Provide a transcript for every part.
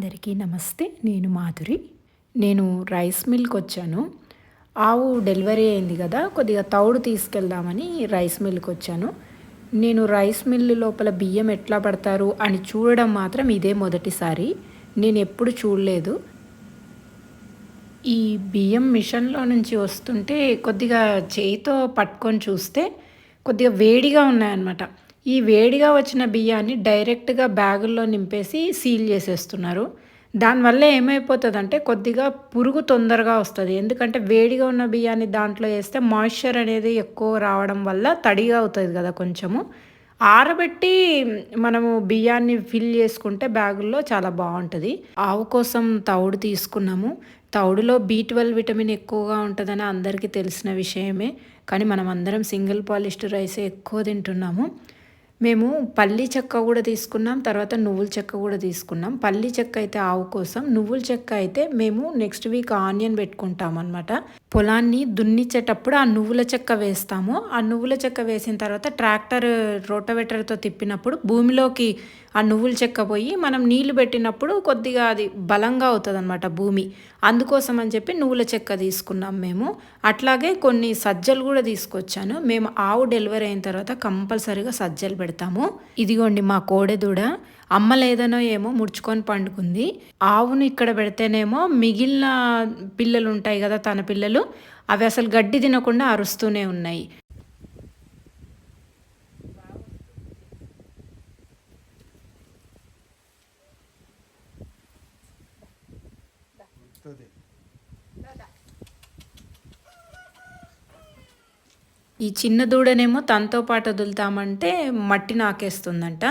అందరికీ నమస్తే. నేను మాధురి. నేను రైస్ మిల్క్ వచ్చాను ఆవు డెలివరీ అయింది కదా కొద్దిగా తౌడు తీసుకెళ్దామని రైస్ మిల్క్ వచ్చాను నేను రైస్ మిల్ లోపల బియ్యం ఎట్లా పడతారు అని చూడడం మాత్రం ఇదే మొదటిసారి. నేను ఎప్పుడు చూడలేదు. ఈ బియ్యం మిషన్లో నుంచి వస్తుంటే కొద్దిగా చేయితో పట్టుకొని చూస్తే కొద్దిగా వేడిగా ఉన్నాయన్నమాట. ఈ వేడిగా వచ్చిన బియ్యాన్ని డైరెక్ట్గా బ్యాగుల్లో నింపేసి సీల్ చేసేస్తున్నారు. దానివల్ల ఏమైపోతుందంటే కొద్దిగా పురుగు తొందరగా వస్తుంది. ఎందుకంటే వేడిగా ఉన్న బియ్యాన్ని దాంట్లో వేస్తే మాయిశ్చర్ అనేది ఎక్కువ రావడం వల్ల తడిగా అవుతుంది కదా కొంచెము. ఆరబెట్టి మనము బియ్యాన్ని ఫిల్ చేసుకుంటే బ్యాగుల్లో చాలా బాగుంటుంది. ఆవు కోసం తౌడు తీసుకున్నాము. తౌడులో బీ ట్వెల్వ్ విటమిన్ ఎక్కువగా ఉంటుందని అందరికీ తెలిసిన విషయమే. కానీ మనం అందరం సింగిల్ పాలిస్టర్ రైసే ఎక్కువ తింటున్నాము. మేము పల్లి చెక్క కూడా తీసుకున్నాం తర్వాత నువ్వుల చెక్క కూడా తీసుకున్నాం. పల్లి చెక్క అయితే ఆవు కోసం నువ్వుల చెక్క అయితే మేము నెక్స్ట్ వీక్ ఆనియన్ పెట్టుకుంటాం అనమాట పొలాన్ని దున్నిచ్చేటప్పుడు ఆ నువ్వుల చెక్క వేస్తాము. ఆ నువ్వుల చెక్క వేసిన తర్వాత ట్రాక్టర్ రోటవేటర్తో తిప్పినప్పుడు భూమిలోకి ఆ నువ్వుల చెక్క పోయి మనం నీళ్ళు పెట్టినప్పుడు కొద్దిగా అది బలంగా అవుతుంది భూమి. అందుకోసం అని చెప్పి నువ్వుల చెక్క తీసుకున్నాం మేము. అట్లాగే కొన్ని సజ్జలు కూడా తీసుకొచ్చాను. మేము ఆవు డెలివరీ అయిన తర్వాత కంపల్సరీగా సజ్జలు పెడతాము. ఇదిగోండి మా కోడెదూడ అమ్మ లేదనో ఏమో ముడుచుకొని పండుకుంది. ఆవును ఇక్కడ పెడితేనేమో మిగిలిన పిల్లలు ఉంటాయి కదా తన పిల్లలు అవి అసలు గడ్డి తినకుండా అరుస్తూనే ఉన్నాయి. ఈ చిన్న దూడనేమో తనతో పాటు వదులుతామంటే మట్టి నాకేస్తుందంట.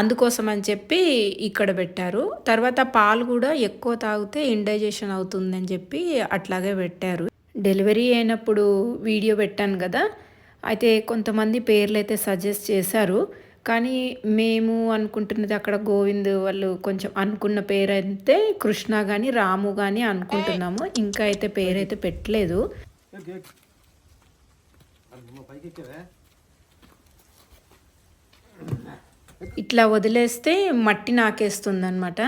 అందుకోసం అని చెప్పి ఇక్కడ పెట్టారు. తర్వాత పాలు కూడా ఎక్కువ తాగితే ఇండైజెషన్ అవుతుందని చెప్పి అట్లాగే పెట్టారు. డెలివరీ అయినప్పుడు వీడియో పెట్టాను కదా అయితే కొంతమంది పేర్లు అయితే సజెస్ట్ చేశారు. కానీ మేము అనుకుంటున్నది అక్కడ గోవింద్ వాళ్ళు కొంచెం అనుకున్న పేరు అయితే కృష్ణ కానీ రాము కానీ అనుకుంటున్నాము. ఇంకా అయితే పేరైతే పెట్టలేదు. ఇట్లా వదిలేస్తే మట్టి నాకేస్తుంది అనమాట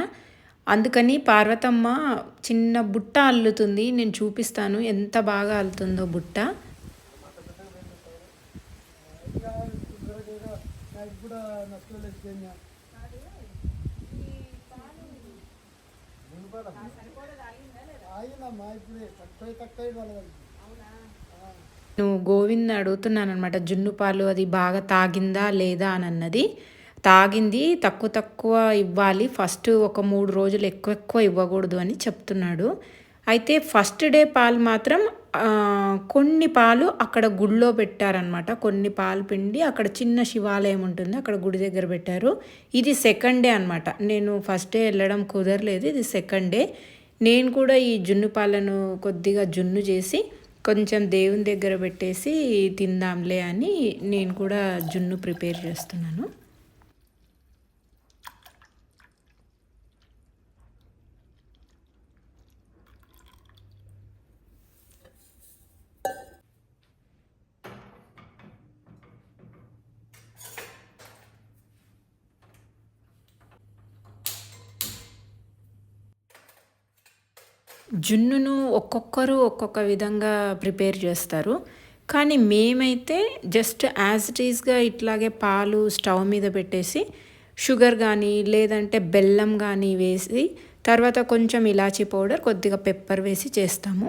అందుకని పార్వతమ్మ చిన్న బుట్ట అల్లుతుంది. నేను చూపిస్తాను ఎంత బాగా అల్లుతుందో బుట్ట. నువ్వు గోవింద్ అడుగుతున్నాను అనమాట జున్ను పాలు అది బాగా తాగిందా లేదా అని అన్నది తాగింది తక్కువ తక్కువ ఇవ్వాలి ఫస్ట్ ఒక మూడు రోజులు ఎక్కువ ఎక్కువ ఇవ్వకూడదు అని చెప్తున్నాడు. అయితే ఫస్ట్ డే పాలు మాత్రం కొన్ని పాలు అక్కడ గుడిలో పెట్టారనమాట కొన్ని పాలు పిండి అక్కడ చిన్న శివాలయం ఉంటుంది అక్కడ గుడి దగ్గర పెట్టారు. ఇది సెకండ్ డే అనమాట నేను ఫస్ట్ డే వెళ్ళడం కుదరలేదు ఇది సెకండ్ డే. నేను కూడా ఈ జున్ను పాలను కొద్దిగా జున్ను చేసి కొంచెం దేవుని దగ్గర పెట్టేసి తిందాంలే అని నేను కూడా జున్ను ప్రిపేర్ చేస్తున్నాను. జున్నును ఒక్కొక్కరు ఒక్కొక్క విధంగా ప్రిపేర్ చేస్తారు. కానీ మేమైతే జస్ట్ యాజ్ ఇట్ ఈస్గా ఇట్లాగే పాలు స్టవ్ మీద పెట్టేసి షుగర్ కానీ లేదంటే బెల్లం కానీ వేసి తర్వాత కొంచెం ఇలాచీ పౌడర్ కొద్దిగా పెప్పర్ వేసి చేస్తాము.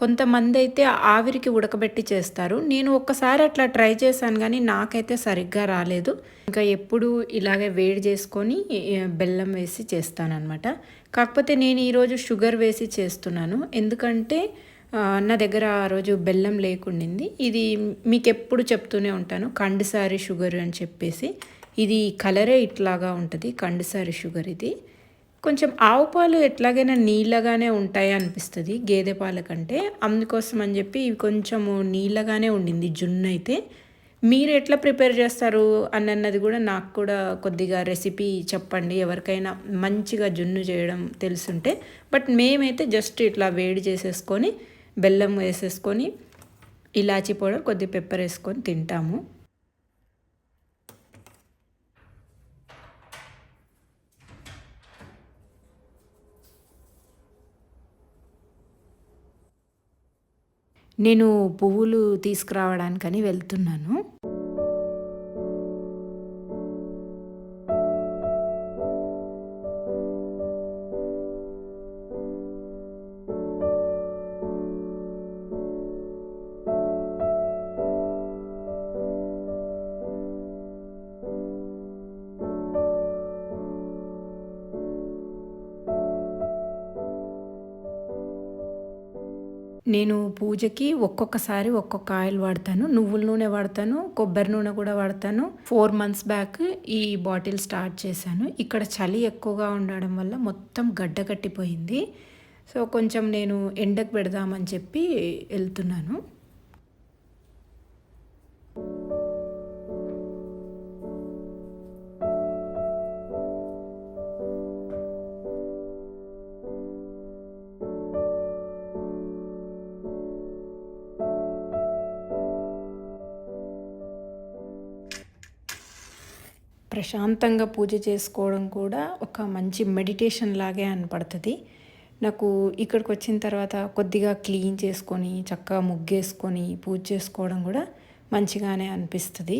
కొంతమంది అయితే ఆవిరికి ఉడకబెట్టి చేస్తారు. నేను ఒక్కసారి అట్లా ట్రై చేశాను కానీ నాకైతే సరిగ్గా రాలేదు. ఇంకా ఎప్పుడు ఇలాగే వేడి చేసుకొని బెల్లం వేసి చేస్తానన్నమాట. కాకపోతే నేను ఈరోజు షుగర్ వేసి చేస్తున్నాను. ఎందుకంటే నా దగ్గర ఆ రోజు బెల్లం లేకుండింది. ఇది మీకు ఎప్పుడు చెప్తూనే ఉంటాను. కండిసారి షుగర్ అని చెప్పేసి. ఇది కలరే ఇట్లాగా ఉంటుంది. కండిసారి షుగర్ ఇది. కొంచెం ఆవు పాలు ఎట్లాగైనా నీళ్ళగానే ఉంటాయి అనిపిస్తుంది గేదె పాల కంటే. అందుకోసం అని చెప్పి ఇవి కొంచెము నీళ్ళగానే ఉండింది జున్ను అయితే. మీరు ఎట్లా ప్రిపేర్ చేస్తారు అని అన్నది కూడా నాకు కూడా కొద్దిగా రెసిపీ చెప్పండి. ఎవరికైనా మంచిగా జున్ను చేయడం తెలుసుంటే. బట్ మేమైతే జస్ట్ ఇట్లా వేడి చేసేసుకొని బెల్లం వేసేసుకొని ఇలాచీ పౌడర్ కొద్ది పెప్పర్ వేసుకొని తింటాము. నేను పువ్వులు తీసుకురావడానికని వెళ్తున్నాను. నేను పూజకి ఒక్కొక్కసారి ఒక్కొక్క ఆయిల్ వాడతాను. నువ్వుల నూనె వాడతాను కొబ్బరి నూనె కూడా వాడతాను. ఫోర్ మంత్స్ బ్యాక్ ఈ బాటిల్ స్టార్ట్ చేశాను. ఇక్కడ చలి ఎక్కువగా ఉండడం వల్ల మొత్తం గడ్డ కట్టిపోయింది. సో కొంచెం నేను ఎండకు పెడదామని చెప్పి వెళ్తున్నాను. ప్రశాంతంగా పూజ చేసుకోవడం కూడా ఒక మంచి మెడిటేషన్ లాగే అనపడుతుంది. నాకు ఇక్కడికి వచ్చిన తర్వాత కొద్దిగా క్లీన్ చేసుకొని చక్కగా ముగ్గేసుకొని పూజ చేసుకోవడం కూడా మంచిగానే అనిపిస్తుంది.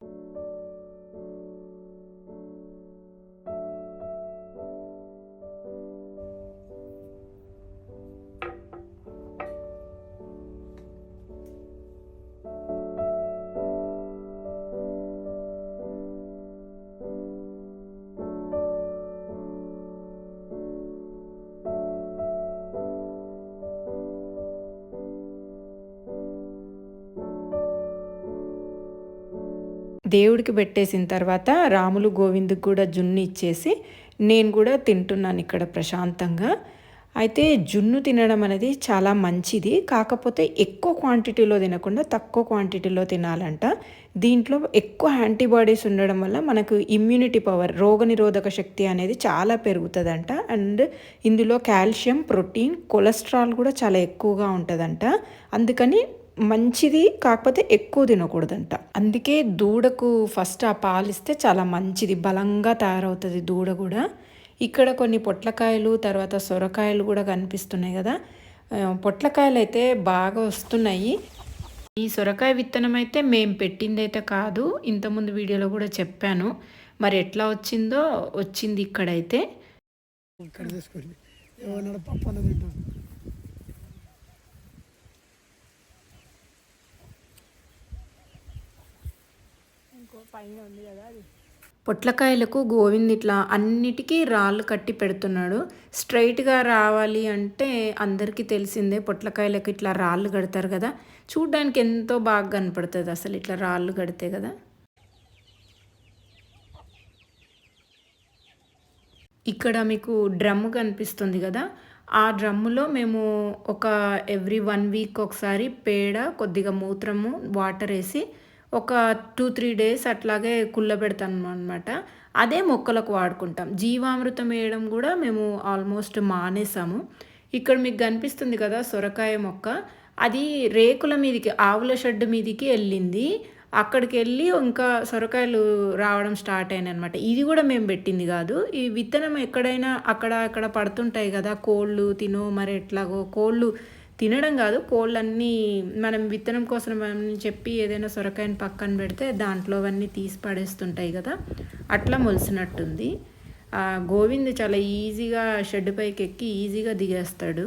దేవుడికి పెట్టేసిన తర్వాత రాములు గోవిందుకు కూడా జున్ను ఇచ్చేసి నేను కూడా తింటున్నాను ఇక్కడ ప్రశాంతంగా. అయితే జున్ను తినడం అనేది చాలా మంచిది. కాకపోతే ఎక్కువ క్వాంటిటీలో తినకుండా తక్కువ క్వాంటిటీలో తినాలంట. దీంట్లో ఎక్కువ యాంటీబాడీస్ ఉండడం వల్ల మనకు ఇమ్యూనిటీ పవర్ రోగనిరోధక శక్తి అనేది చాలా పెరుగుతుందంట. అండ్ ఇందులో కాల్షియం ప్రోటీన్ కొలెస్ట్రాల్ కూడా చాలా ఎక్కువగా ఉంటుందంట. అందుకని మంచిది కాకపోతే ఎక్కువ తినకూడదంట. అందుకే దూడకు ఫస్ట్ ఆ పాలిస్తే చాలా మంచిది. బలంగా తయారవుతుంది దూడ కూడా. ఇక్కడ కొన్ని పొట్లకాయలు తర్వాత సొరకాయలు కూడా కనిపిస్తున్నాయి కదా. పొట్లకాయలు అయితే బాగా వస్తున్నాయి. ఈ సొరకాయ విత్తనం అయితే మేము పెట్టింది అయితే కాదు. ఇంతకుముందు వీడియోలో కూడా చెప్పాను. మరి ఎట్లా వచ్చిందో వచ్చింది ఇక్కడైతే. ఇక్కడ పైన ఉంది కదా అది. పొట్లకాయలకు గోవింద్ ఇట్లా అన్నిటికీ రాళ్ళు కట్టి పెడుతున్నాడు. స్ట్రైట్గా రావాలి అంటే అందరికీ తెలిసిందే పొట్లకాయలకు ఇట్లా రాళ్ళు కడతారు కదా. చూడ్డానికి ఎంతో బాగా కనపడుతుంది అసలు ఇట్లా రాళ్ళు కడితే కదా. ఇక్కడ మీకు డ్రమ్ము కనిపిస్తుంది కదా. ఆ డ్రమ్ములో మేము ఒక ఎవ్రీ వన్ వీక్ ఒకసారి పేడ కొద్దిగా మూత్రము వాటర్ వేసి ఒక టూ త్రీ డేస్ అట్లాగే కుళ్ళబెడతాను అనమాట అదే మొక్కలకు వాడుకుంటాం. జీవామృతం వేయడం కూడా మేము ఆల్మోస్ట్ మానేసాము. ఇక్కడ మీకు కనిపిస్తుంది కదా సొరకాయ మొక్క. అది రేకుల మీదకి ఆవుల షెడ్ మీదకి వెళ్ళింది. అక్కడికి వెళ్ళి ఇంకా సొరకాయలు రావడం స్టార్ట్ అయినాయి అనమాట ఇది కూడా మేము పెట్టింది కాదు. ఈ విత్తనం ఎక్కడైనా అక్కడ అక్కడ పడుతుంటాయి కదా కోళ్ళు తినో మరి ఎట్లాగో కోళ్ళు తినడం కాదు కోళ్ళన్నీ మనం విత్తనం కోసం చెప్పి ఏదైనా సొరకాయని పక్కన పెడితే దాంట్లో అవన్నీ తీసి పడేస్తుంటాయి కదా. అట్లా మొలిసినట్టుంది. గోవింద్ చాలా ఈజీగా షెడ్ పైకి ఎక్కి ఈజీగా దిగేస్తాడు.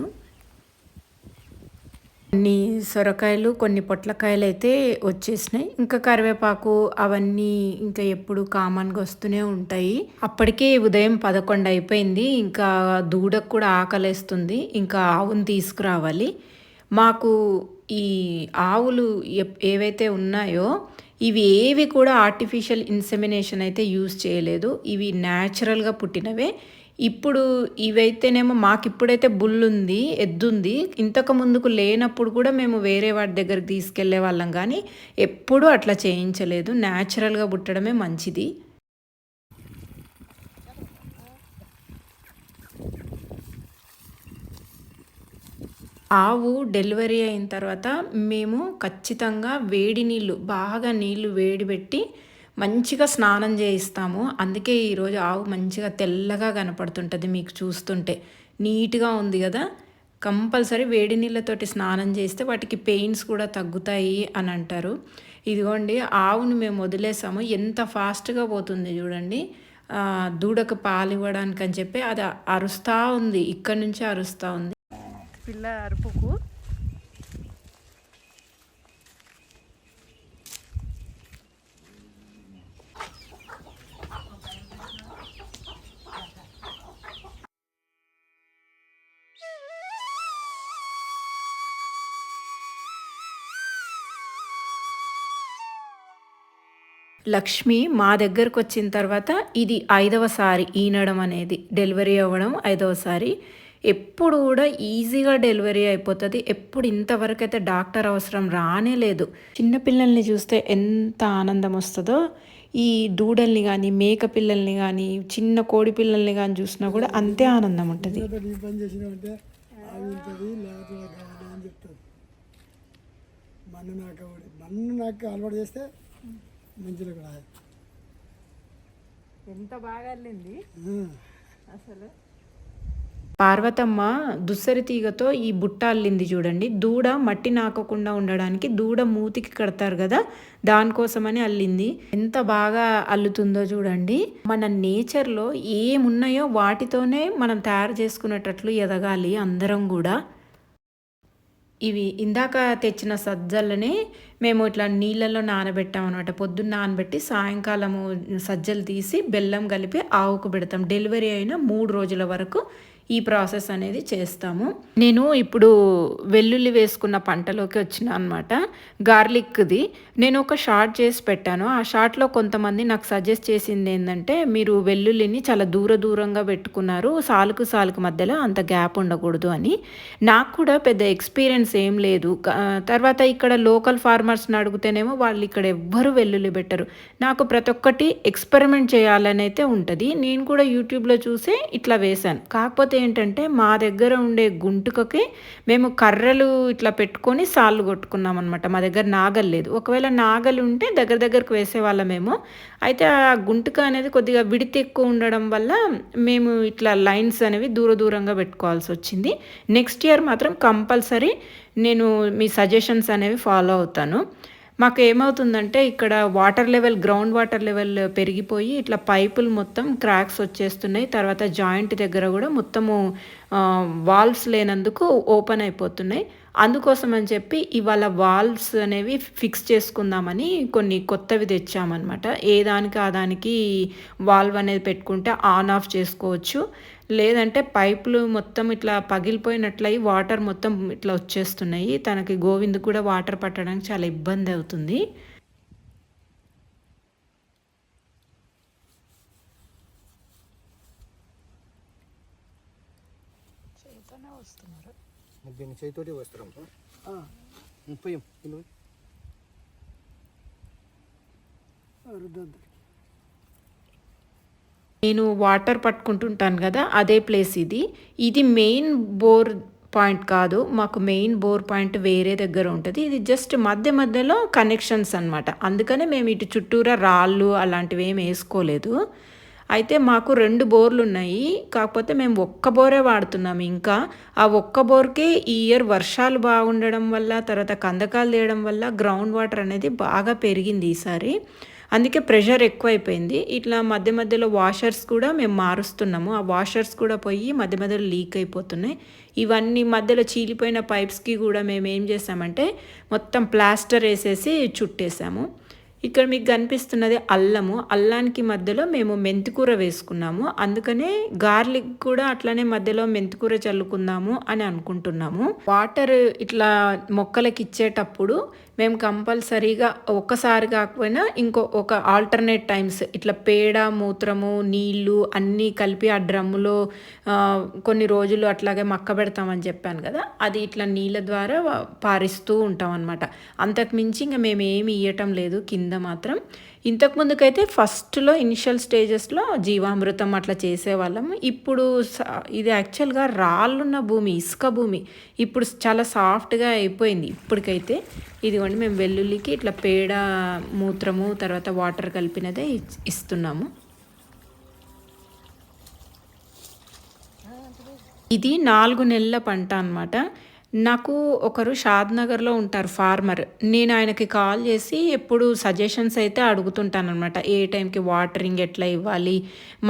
కొన్ని సొరకాయలు కొన్ని పొట్లకాయలు అయితే వచ్చేసినాయి. ఇంకా కరివేపాకు అవన్నీ ఇంకా ఎప్పుడు కామన్గా వస్తూనే ఉంటాయి. అప్పటికే ఉదయం పదకొండు అయిపోయింది. ఇంకా దూడకు కూడా ఆకలేస్తుంది. ఇంకా ఆవును తీసుకురావాలి. మాకు ఈ ఆవులు ఏవైతే ఉన్నాయో ఇవి ఏవి కూడా ఆర్టిఫిషియల్ ఇన్సెమినేషన్ అయితే యూజ్ చేయలేదు. ఇవి న్యాచురల్గా పుట్టినవే. ఇప్పుడు ఇవైతేనేమో మాకు ఇప్పుడైతే బుల్ ఉంది ఎద్దుంది. ఇంతకు ముందుకు లేనప్పుడు కూడా మేము వేరే వాటి దగ్గరికి తీసుకెళ్ళే వాళ్ళం కానీ ఎప్పుడూ అట్లా చేయించలేదు. న్యాచురల్గా పుట్టడమే మంచిది. ఆవు డెలివరీ అయిన తర్వాత మేము ఖచ్చితంగా వేడి నీళ్ళు బాగా నీళ్ళు వేడి పెట్టి మంచిగా స్నానం చేయిస్తాము. అందుకే ఈరోజు ఆవు మంచిగా తెల్లగా కనపడుతుంటుంది మీకు చూస్తుంటే. నీట్గా ఉంది కదా? కంపల్సరీ వేడి నీళ్ళతోటి స్నానం చేస్తే వాటికి పెయిన్స్ కూడా తగ్గుతాయి అని అంటారు. ఇదిగోండి ఆవును మేము వదిలేసాము. ఎంత ఫాస్ట్గా పోతుంది చూడండి. దూడకు పాలు ఇవ్వడానికి అని చెప్పి అది అరుస్తూ ఉంది. ఇక్కడి నుంచి అరుస్తూ ఉంది. పిల్ల అరుపుకు లక్ష్మి మా దగ్గరకు వచ్చిన తర్వాత ఇది ఐదవసారి ఈనడం అనేది డెలివరీ అవ్వడం ఐదవసారి. ఎప్పుడు కూడా ఈజీగా డెలివరీ అయిపోతుంది. ఎప్పుడు ఇంతవరకు అయితే డాక్టర్ అవసరం రానే లేదు. చిన్నపిల్లల్ని చూస్తే ఎంత ఆనందం వస్తుందో ఈ దూడల్ని కానీ మేక పిల్లల్ని కానీ చిన్న కోడి పిల్లల్ని కానీ చూసినా కూడా అంతే ఆనందం ఉంటుంది. మన్ను నాకు మన్ను నాకు అలవాటు చేస్తే మంచిగా కూడా ఎంత బాగా ఆ. అసలు. పార్వతమ్మ దుస్సరి తీగతో ఈ బుట్ట అల్లింది చూడండి. దూడ మట్టి నాకకుండా ఉండడానికి దూడ మూతికి కడతారు కదా దానికోసమని అల్లింది. ఎంత బాగా అల్లుతుందో చూడండి. మన నేచర్లో ఏమున్నాయో వాటితోనే మనం తయారు చేసుకునేటట్లు ఎదగాలి అందరం కూడా. ఇవి ఇందాక తెచ్చిన సజ్జలని మేము ఇట్లా నీళ్ళల్లో నానబెట్టాం అనమాట పొద్దున్న నానబెట్టి సాయంకాలము సజ్జలు తీసి బెల్లం కలిపి ఆవుకు పెడతాం. డెలివరీ అయిన మూడు రోజుల వరకు ఈ ప్రాసెస్ అనేది చేస్తాము. నేను ఇప్పుడు వెల్లుల్లి వేసుకున్న పంటలోకి వచ్చిన అనమాట గార్లిక్ది. నేను ఒక షార్ట్ చేసి పెట్టాను. ఆ షార్ట్లో కొంతమంది నాకు సజెస్ట్ చేసింది ఏంటంటే మీరు వెల్లుల్లిని చాలా దూర దూరంగా పెట్టుకున్నారు. సాలుకు సాలుకు మధ్యలో అంత గ్యాప్ ఉండకూడదు అని. నాకు కూడా పెద్ద ఎక్స్పీరియన్స్ ఏం లేదు. తర్వాత ఇక్కడ లోకల్ ఫార్మర్స్ని అడిగితేనేమో వాళ్ళు ఇక్కడ ఎవ్వరు వెల్లుల్లి పెట్టరు. నాకు ప్రతి ఒక్కటి ఎక్స్పెరిమెంట్ చేయాలని అయితే ఉంటుంది. నేను కూడా యూట్యూబ్లో చూసే ఇట్లా వేశాను. కాకపోతే ఏంటంటే మా దగ్గర ఉండే గుంటుకకి మేము కర్రలు ఇట్లా పెట్టుకొని సాళ్ళు కొట్టుకున్నాం అనమాట మా దగ్గర నాగలు లేదు. ఒకవేళ నాగలు ఉంటే దగ్గర దగ్గరకు వేసేవాళ్ళమేమో అయితే ఆ గుంటుక అనేది కొద్దిగా విడితి ఎక్కువ ఉండడం వల్ల మేము ఇట్లా లైన్స్ అనేవి దూర దూరంగా పెట్టుకోవాల్సి వచ్చింది. నెక్స్ట్ ఇయర్ మాత్రం కంపల్సరీ నేను మీ సజెషన్స్ అనేవి ఫాలో అవుతాను. మాకు ఏమవుతుందంటే ఇక్కడ water level ground water level పెరిగిపోయి ఇట్లా పైపులు మొత్తం క్రాక్స్ వచ్చేస్తున్నాయి. తర్వాత జాయింట్ దగ్గర కూడా మొత్తము వాల్వ్స్ లేనందుకు ఓపెన్ అయిపోతున్నాయి. అందుకోసం అని చెప్పి ఇవాళ వాల్వ్స్ అనేవి ఫిక్స్ చేసుకుందామని కొన్ని కొత్తవి తెచ్చామన్నమాట. ఏ దానికి ఆ దానికి వాల్వ్ అనేది పెట్టుకుంటే ఆన్ ఆఫ్ చేసుకోవచ్చు. లేదంటే పైపులు మొత్తం ఇట్లా పగిలిపోయినట్లయి వాటర్ మొత్తం ఇట్లా వచ్చేస్తున్నాయి. తనకి గోవింద్ కూడా వాటర్ పట్టడానికి చాలా ఇబ్బంది అవుతుంది. దీన్ని చేతితోటి వస్తారు. ముప్పై. నేను వాటర్ పట్టుకుంటుంటాను కదా అదే ప్లేస్ ఇది. ఇది మెయిన్ బోర్ పాయింట్ కాదు మాకు మెయిన్ బోర్ పాయింట్ వేరే దగ్గర ఉంటుంది. ఇది జస్ట్ మధ్య మధ్యలో కనెక్షన్స్ అన్నమాట. అందుకనే మేము ఇటు చుట్టూరా రాళ్ళు అలాంటివి ఏం వేసుకోలేదు. అయితే మాకు రెండు బోర్లు ఉన్నాయి. కాకపోతే మేము ఒక్క బోరే వాడుతున్నాం ఇంకా. ఆ ఒక్క బోర్కే ఈ ఇయర్ వర్షాలు బాగుండడం వల్ల తర్వాత కందకాలు తీయడం వల్ల గ్రౌండ్ వాటర్ అనేది బాగా పెరిగింది ఈసారి. అందుకే ప్రెషర్ ఎక్కువైపోయింది. ఇట్లా మధ్య మధ్యలో వాషర్స్ కూడా మేము మారుస్తున్నాము. ఆ వాషర్స్ కూడా పోయి మధ్య మధ్యలో లీక్ అయిపోతున్నాయి. ఇవన్నీ మధ్యలో చీలిపోయిన పైప్స్కి కూడా మేము ఏం చేసామంటే మొత్తం ప్లాస్టర్ వేసేసి చుట్టేసాము. ఇక్కడ మీకు కనిపిస్తున్నది అల్లము. అల్లానికి మధ్యలో మేము మెంతికూర వేసుకున్నాము. అందుకనే గార్లిక్ కూడా అట్లనే మధ్యలో మెంతికూర చల్లుకుందాము అని అనుకుంటున్నాము. వాటర్ ఇట్లా మొక్కలకి ఇచ్చేటప్పుడు మేము కంపల్సరీగా ఒక్కసారి కాకపోయినా ఇంకో ఒక ఆల్టర్నేట్ టైమ్స్ ఇట్లా పేడ మూత్రము నీళ్ళు అన్నీ కలిపి ఆ డ్రమ్ములో కొన్ని రోజులు అట్లాగే మక్క పెడతామని చెప్పాను కదా అది ఇట్లా నీళ్ళ ద్వారా పారిస్తూ ఉంటాం అనమాట అంతకు మించి ఇంకా మేము ఏమి ఇవ్వటం లేదు కింద మాత్రం. ఇంతకు ముందుకైతే ఫస్ట్లో ఇనిషియల్ స్టేజెస్లో జీవామృతం అట్లా చేసేవాళ్ళం ఇప్పుడు స- ఇది యాక్చువల్గా రాళ్ళున్న భూమి ఇసుక భూమి. ఇప్పుడు చాలా సాఫ్ట్గా అయిపోయింది ఇప్పటికైతే. ఇది ఇదిగోండి మేము వెల్లుల్లికి ఇట్లా పేడ మూత్రము తర్వాత వాటర్ కలిపినదే ఇచ్- ఇస్తున్నాము. ఇది నాలుగు నెలల పంట అన్నమాట. నాకు ఒకరు షాద్ నగర్లో ఉంటారు ఫార్మర్. నేను ఆయనకి కాల్ చేసి ఎప్పుడు సజెషన్స్ అయితే అడుగుతుంటాను అనమాట ఏ టైంకి వాటరింగ్ ఎట్లా ఇవ్వాలి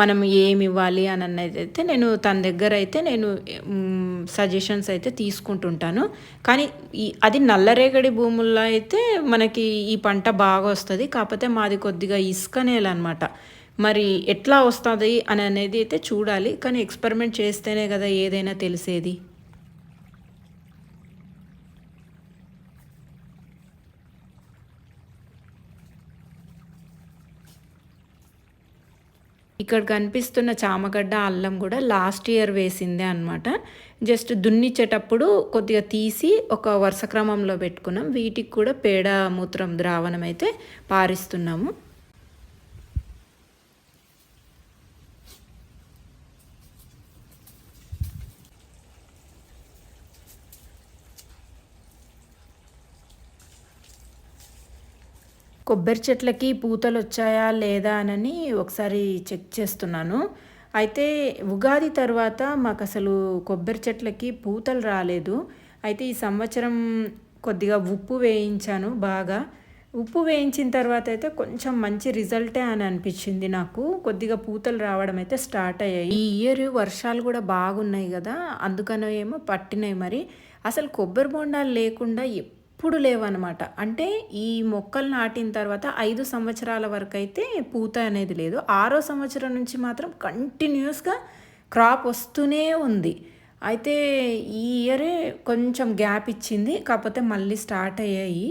మనం ఏమి ఇవ్వాలి అని అన్నది అయితే నేను తన దగ్గర అయితే నేను సజెషన్స్ అయితే తీసుకుంటుంటాను. కానీ ఈ అది నల్లరేగడి భూముల్లో అయితే మనకి ఈ పంట బాగా వస్తుంది. కాకపోతే మాది కొద్దిగా ఇసుక నేల అనమాట మరి ఎట్లా వస్తుంది అని అనేది అయితే చూడాలి. కానీ ఎక్స్పెరిమెంట్ చేస్తేనే కదా ఏదైనా తెలిసేది. ఇక్కడ కనిపిస్తున్న చామగడ్డ అల్లం కూడా లాస్ట్ ఇయర్ వేసిందే అనమాట జస్ట్ దున్నిచ్చేటప్పుడు కొద్దిగా తీసి ఒక వరుస క్రమంలో పెట్టుకున్నాం. వీటికి కూడా పేడ మూత్రం ద్రావణం అయితే పారిస్తున్నాము. కొబ్బరి చెట్లకి పూతలు వచ్చాయా లేదా అని ఒకసారి చెక్ చేస్తున్నాను. అయితే ఉగాది తర్వాత మాకు అసలు కొబ్బరి చెట్లకి పూతలు రాలేదు. అయితే ఈ సంవత్సరం కొద్దిగా ఉప్పు వేయించాను బాగా. ఉప్పు వేయించిన తర్వాత అయితే కొంచెం మంచి రిజల్టే అని అనిపించింది నాకు. కొద్దిగా పూతలు రావడం అయితే స్టార్ట్ అయ్యాయి. ఈ ఇయర్ వర్షాలు కూడా బాగున్నాయి కదా అందుకనో ఏమో పట్టినాయి మరి. అసలు కొబ్బరి బొండాలు లేకుండా ఎప్పుడు లేవన్నమాట. అంటే ఈ మొక్కలు నాటిన తర్వాత ఐదు సంవత్సరాల వరకు అయితే పూత అనేది లేదు. ఆరో సంవత్సరం నుంచి మాత్రం కంటిన్యూస్గా క్రాప్ వస్తూనే ఉంది. అయితే ఈ ఇయరే కొంచెం గ్యాప్ ఇచ్చింది. కాకపోతే మళ్ళీ స్టార్ట్ అయ్యాయి.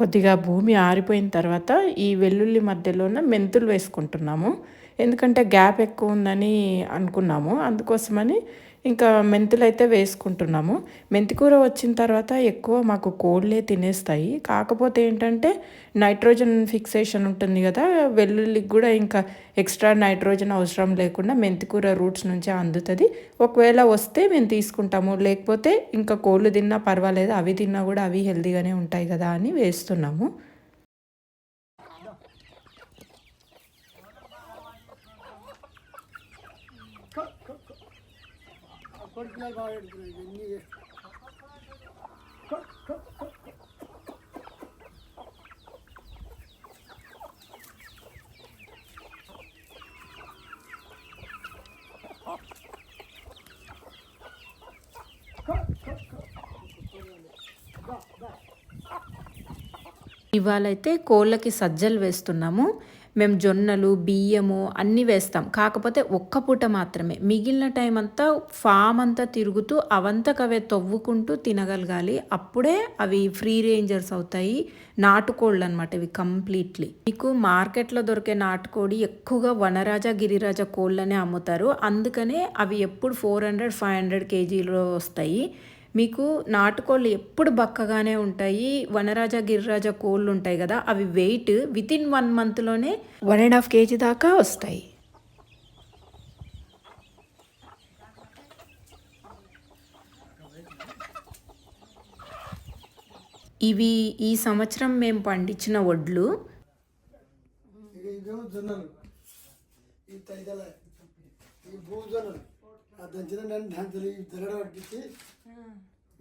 కొద్దిగా భూమి ఆరిపోయిన తర్వాత ఈ వెల్లుల్లి మధ్యలోన మెంతులు వేసుకుంటున్నాము. ఎందుకంటే గ్యాప్ ఎక్కువ ఉందని అనుకున్నాము. అందుకోసమని ఇంకా మెంతులు అయితే వేసుకుంటున్నాము. మెంతికూర వచ్చిన తర్వాత ఎక్కువ మాకు కోళ్ళే తినేస్తాయి. కాకపోతే ఏంటంటే నైట్రోజన్ ఫిక్సేషన్ ఉంటుంది కదా వెల్లుల్లికి కూడా ఇంకా ఎక్స్ట్రా నైట్రోజన్ అవసరం లేకుండా మెంతికూర రూట్స్ నుంచే అందుతుంది. ఒకవేళ వస్తే మేము తీసుకుంటాము. లేకపోతే ఇంకా కోళ్ళు తిన్నా పర్వాలేదు అవి తిన్నా కూడా అవి హెల్తీగానే ఉంటాయి కదా అని వేస్తున్నాము. కొడుకులాగా బాగా పెడుతున్నాయి ఇవన్నీ ఇవాళైతే కోళ్ళకి సజ్జలు వేస్తున్నాము. మేము జొన్నలు బియ్యము అన్నీ వేస్తాం. కాకపోతే ఒక్క పూట మాత్రమే. మిగిలిన టైం అంతా ఫామ్ అంతా తిరుగుతూ అవంతకు అవే తవ్వుకుంటూ తినగలగాలి. అప్పుడే అవి ఫ్రీ రేంజర్స్ అవుతాయి. నాటుకోళ్ళు అనమాట ఇవి కంప్లీట్లీ మీకు మార్కెట్లో దొరికే నాటుకోడి ఎక్కువగా వనరాజ గిరిరాజ కోళ్ళనే అమ్ముతారు. అందుకనే అవి ఎప్పుడు ఫోర్ హండ్రెడ్ ఫైవ్ హండ్రెడ్ కేజీలో వస్తాయి. మీకు నాటుకోళ్ళు ఎప్పుడు బక్కగానే ఉంటాయి వనరాజ గిరిరాజ కోళ్ళు ఉంటాయి కదా అవి వెయిట్ విత్ ఇన్ వన్ మంత్లోనే వన్ అండ్ హాఫ్ కేజీ దాకా వస్తాయి. ఇవి ఈ సంవత్సరం మేము పండించిన వడ్లు. ఈ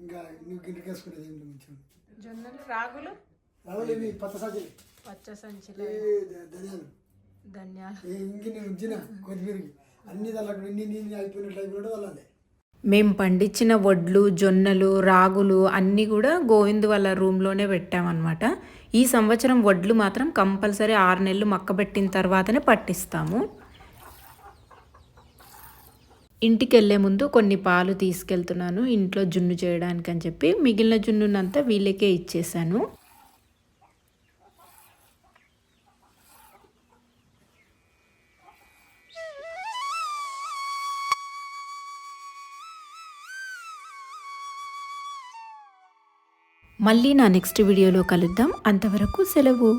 ఇంకా నువ్వు ఏం మంచిగా? జొన్నలు రాగులు? రావులు ఇవి పచ్చ పచ్చ సంచులు. ధనియాలు? ధన్యాలు. ఇంకి నేను ఉంచిన అన్ని దాంట్లో ఇన్ని ఇన్ని అయిపోయినట్లు అయిపోయినట్టు వాళ్ళే మేము పండించిన వడ్లు జొన్నలు రాగులు అన్నీ కూడా గోవింద్ వాళ్ళ రూమ్లోనే పెట్టామన్నమాట. ఈ సంవత్సరం వడ్లు మాత్రం కంపల్సరీ ఆరు నెలలు మక్కబెట్టిన తర్వాతనే పట్టిస్తాము. ఇంటికి వెళ్ళే ముందు కొన్ని పాలు తీసుకెళ్తున్నాను ఇంట్లో జున్ను చేయడానికి అని చెప్పి. మిగిలిన జున్నునంతా వీళ్ళకే ఇచ్చేసాను మళ్ళీ నా నెక్స్ట్ వీడియోలో కలుద్దాం. అంతవరకు సెలవు.